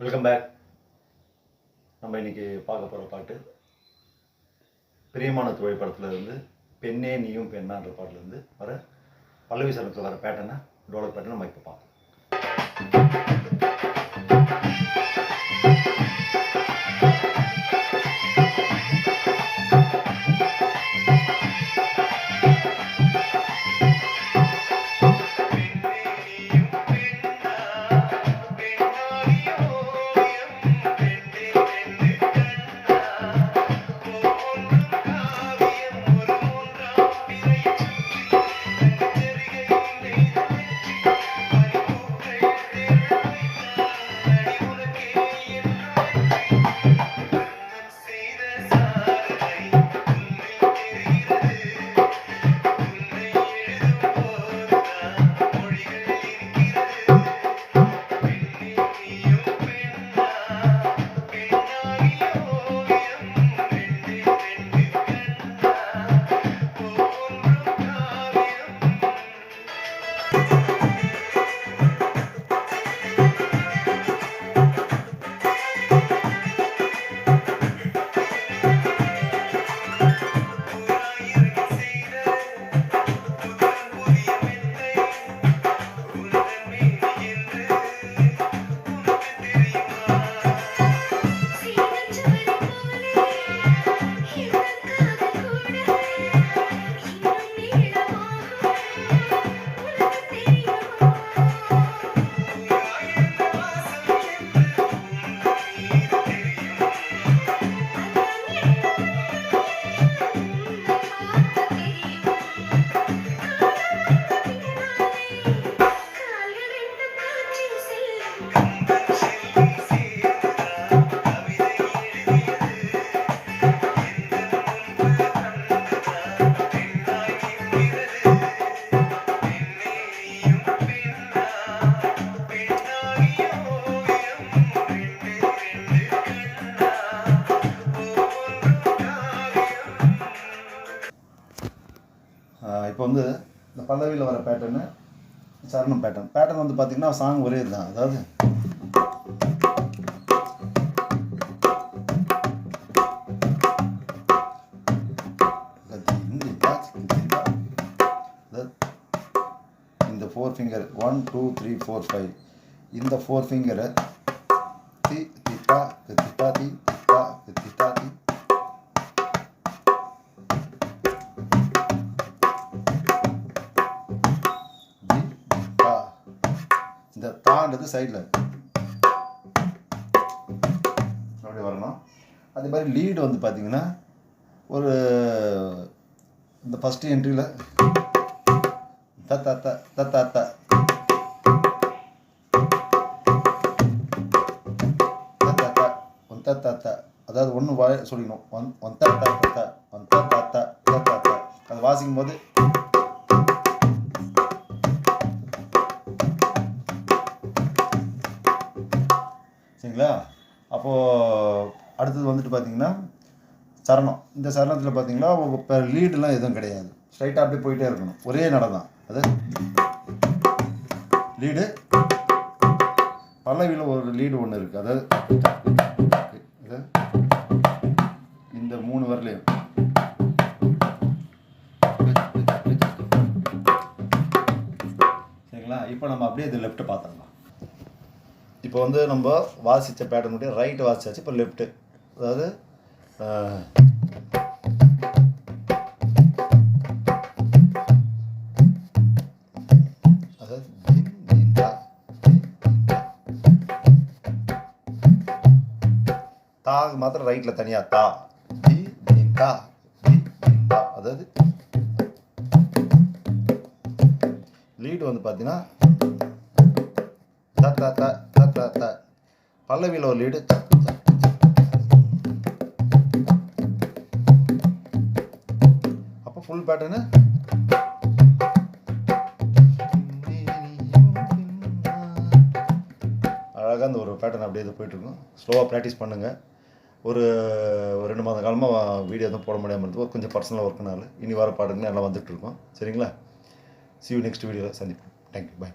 Welcome back நம்ம இன்னைக்கு பார்க்க போகிற பாட்டு பிரியமான தொழில் இருந்து பெண்ணே நீயும் பெண்ணான்ற பாட்டிலேருந்து வர பல்லவி சரணத்தில் வர பேட்டனை டோலர் பேட்டனை நம்ம இப்போ பார்ப்போம் இப்போ வந்து இந்த பல்லவியில் வர பேட்டர்னு சரணம் பேட்டர்ன் பேட்டர்ன் வந்து பார்த்தீங்கன்னா சாங் ஒரே இதுதான். அதாவது இந்த four finger one two three four five இந்த ஃபோர் ஃபிங்கரை தி தித்தா தித்தா தி தித்தா தித்தா தி. இந்த தான்றது சைடில் அப்படி வரணும் அதே மாதிரி லீடு வந்து பார்த்தீங்கன்னா ஒரு இந்த ஃபஸ்ட்டு என்ட்ரியில் த த த. அதாவது ஒன்று வாய சொல்லிக்கணும். ஒன் ஒன் த த ஒன் த த த த. அது வாசிக்கும் போது சரிங்களா? அப்போது அடுத்தது வந்துட்டு பார்த்தீங்கன்னா சரணம். இந்த சரணத்தில் பார்த்தீங்கன்னா இப்போ லீடுலாம் எதுவும் கிடையாது. ஸ்ட்ரைட்டாக அப்படியே போயிட்டே இருக்கணும். ஒரே நடந்தான் தான். அது லீடு பல்லவியில் ஒரு லீடு ஒன்று இருக்குது அதாவது இந்த சரிங்களா? இப்போ நம்ம அப்படியே இது லெஃப்ட்டு பார்த்துடலாம். இப்போ வந்து நம்ம வாசித்த பேட்டர்ன் முடியும் ரைட் வாசிச்சாச்சு இப்போ லெஃப்ட்டு அதாவது தா, தாக்கு மாத்திரம் ரைட்டில் தனியாக தா. தி தின், அதாவது லீடு வந்து பார்த்தீங்கன்னா த த த த த த. பல்லவியில் ஒரு லீடு அப்போ ஃபுல் பேட்டர்னு அழகாக அந்த ஒரு பேட்டர்ன் அப்படியே போயிட்டுருக்கோம். போயிட்டுருக்கும் ஸ்லோவாக ப்ராக்டிஸ் பண்ணுங்கள் ஒரு ரெண்டு மாத காலமாக வீடியோ எதுவும் போட முடியாமல் இருந்தது. கொஞ்சம் பர்சனலாக ஒர்க்குனால இனி வர பாடங்கள் எல்லாம் வந்துட்டு இருக்கோம். சரிங்களா? சி யூ நெக்ஸ்ட் வீடியோவில் சந்திப்போம். Thank you bye